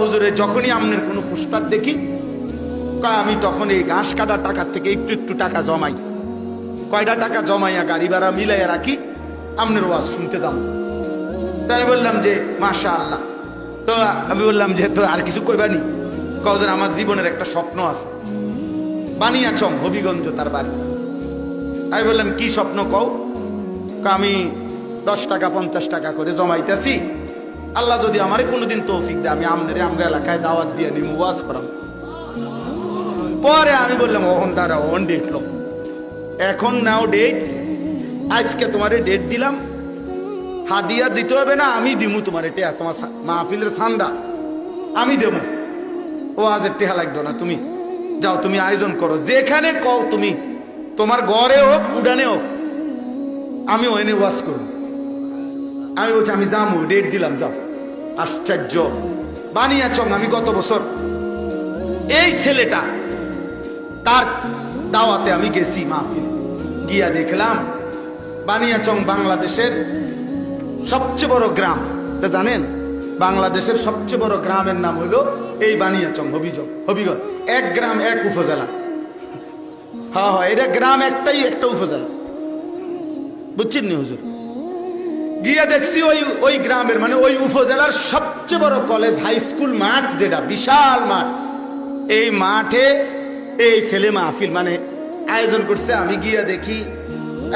হুজুরে, যখনই আমনের কোনো পোস্টার দেখি আমি তখন এই ঘাস কাটা টাকার থেকে একটু একটু টাকা জমাই। কয়টা টাকা জমাইয়া গাড়ি ভাড়া মিলাইয়া রাখি, আমনের ওয়াজ শুনতে যাম তাই বললাম যে মাশা আল্লাহ তো আমি বললাম যে, তো আর কিছু কইবানি কদিন আমার জীবনের একটা স্বপ্ন আছে। বানিয়াচং, হবিগঞ্জ তার বাড়ি। আমি বললাম, কি স্বপ্ন কও? আমি দশ টাকা, পঞ্চাশ টাকা করে জমাইতেছি। আল্লাহ যদি আমারে কোনোদিন তৌফিক দেয়, আমি আমনের আমরা এলাকায় দাওয়াত দিয়ে নিম, ওয়াজ করাম। পরে আমি বললাম, ওহন দাঁড়া, ওহন ডেট লো। এখন নাও ডেট আজকে তোমারে ডেট দিলাম। হাদিয়া দিতে হবে না, আমি দিমু তোমার এটা আছে আমার মাহফিলের সান্দা। আমি দেব। ও আজ টেহা লাগতো না, তুমি যাও, তুমি আয়োজন করো। যেখানে কও তুমি, তোমার ঘরে হোক, উডানে হোক আমি ওখানে ওয়াজ করব। আমি বলছি, আমি যাব ডেট দিলাম, যাও। আশ্চর্য। বানিয়াচং আমি গত বছর এই ছেলেটা, তার দাওয়াতে আমি গেছি মাহফিল। গিয়া দেখলাম বানিয়াচং বাংলাদেশের সবচেয়ে বড় গ্রাম। এটা জানেন, বাংলাদেশের সবচেয়ে বড় গ্রামের নাম হলো এই বানিয়াচং হবিজং হবিগঞ্জ এক গ্রাম, এক উপজেলা। হ্যাঁ হ্যাঁ এটা গ্রাম একটাই, একটা উপজেলা। বুঝছেন নি হুজুর? গিয়া দেখছি ওই ওই গ্রামের মানে ওই উপজেলার সবচেয়ে বড় কলেজ হাই স্কুল মাঠ যেটা, বিশাল মাঠ। এই মাঠে এই ছেলে মাহফিল মানে আয়োজন করছে। আমি গিয়া দেখি,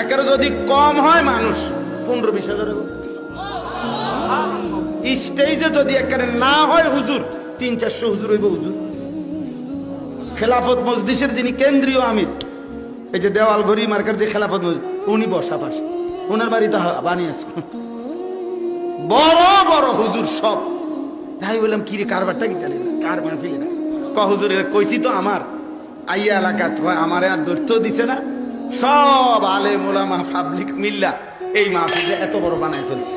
একেবারে যদি কম হয় মানুষ, পনেরো বিশ হাজার স্টেজে যদি একেবারে না হয় হুজুর, তিন চারশো হুজুর হইব হুজুর। খেলাফত মজলিসের যিনি কেন্দ্রীয় আমির, এই যে দেওয়াল ঘড়ি মার্কার যে খেলাফত মসজিদ উনি বসা পাশে। ওনার বাড়িতে বানিয়েছে বড় বড় হুজুর সব। তাই বললাম, কি রে, কারবারটা কি তাহলে? কার মাহফিলে না ক, হুজুর কইছি তো আমার। আইয়া এলাকা তো আমারে আর দৈর্থ দিছে না। সব আলে মোলামা পাবলিক মিল্লা এই মাহফিলে এত বড় বানাই ফেলছে।